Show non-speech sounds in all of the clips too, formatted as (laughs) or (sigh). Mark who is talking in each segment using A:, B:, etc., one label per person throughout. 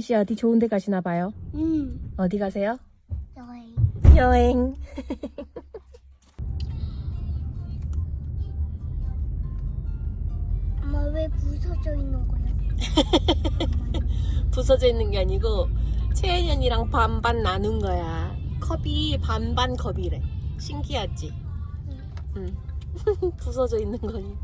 A: 지우 씨 어디 좋은 데 가시나 봐요.
B: 음,
A: 어디 가세요?
B: 여행.
A: 여행. (laughs)
B: 엄마 왜 부서져 있는 거야? (laughs)
A: 부서져 있는 게 아니고 채연이랑 반반 나눈 거야. 컵이 반반 컵이래. 신기하지? 응. (laughs) 부서져 있는 거니.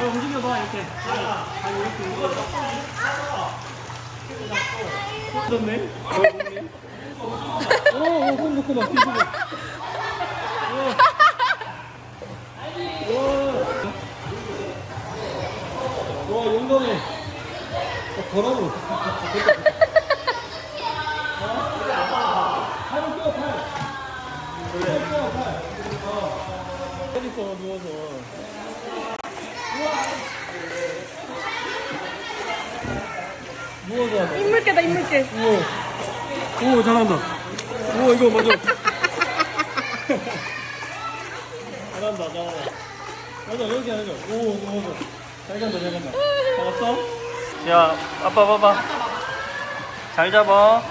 C: 야, 발 움직여봐 이렇게. 발, 발 이렇게 움직여봐. 그렇네. 어, 어, 손 놓고 막 뒤집어. 어. 와. 와, 용감해. 어, 더라고. 팔을 껴, 팔. 팔 껴, 팔. 어. 어디 있어, 누워서.
A: 인물개다 인물개.
C: 우와. 오, 잘한다. 우와, 이거 맞아. 잘한다, 잘한다. 맞아, 여기 하자. 오, 맞아. 잘 간다, 잘 간다. 잡았어? 야, 아빠 봐봐. 잘 잡아.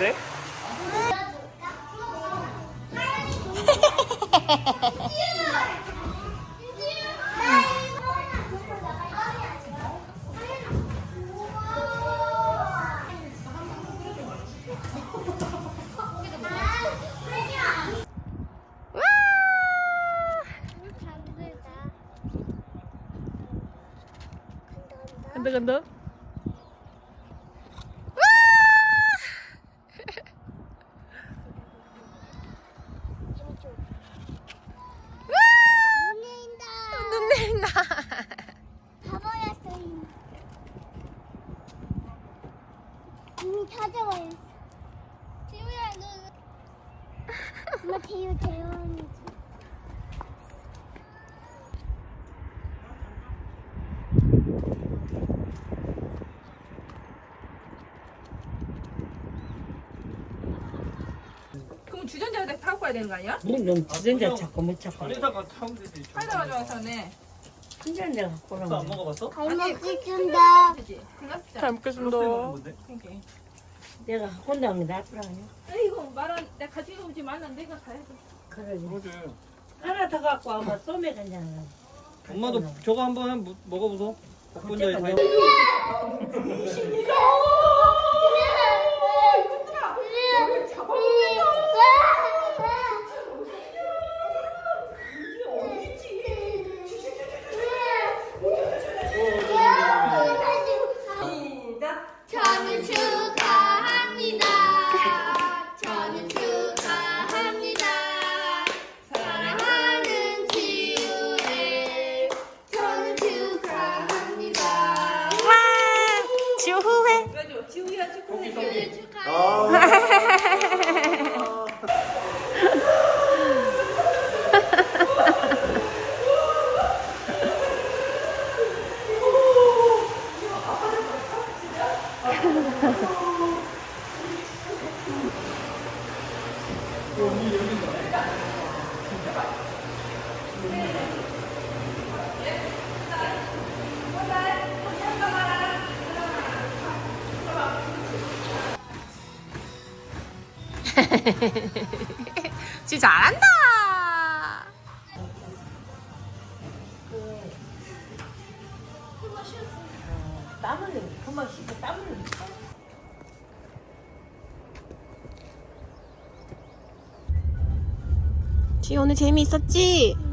C: 네?
A: 간다 간다. 눈 내린다.
B: 가버렸어 이미. 지우야 너. 엄마 재원이지.
D: 그럼 주전자에다 타고 가야 되는 거 아니야?
E: 물론 주전자 자꾸 못 찾고
C: 안에다가 타면 되지.
D: 팔다 가져와서네.
E: 주전자 갖고
C: 안
E: 오라고
C: 먹어봤어?
B: 잘 먹겠습니다.
D: 그지? 클럽자.
A: 잘 먹겠습니다.
D: 그러니까.
E: 내가 혼자 하는 게 낫더라 아니야
D: 아이고 말안 내가 가지고 오지 말라 내가 가야 돼.
E: 그러지
C: 그러지.
E: 하나 더 갖고 와봐 쏘매 간장
C: 엄마도 저거 한번 해- 먹어보소. 복분자에 다
E: 어쨌든
B: 저는 축하합니다. 저는 축하합니다. 사랑하는 지우를 저는 축하합니다.
A: 와 지우 후회.
D: 그래가지고 지우 (laughs)
A: 잘한다.
E: 씻고 땀 흘리고
A: 지 오늘
C: 재미있었지?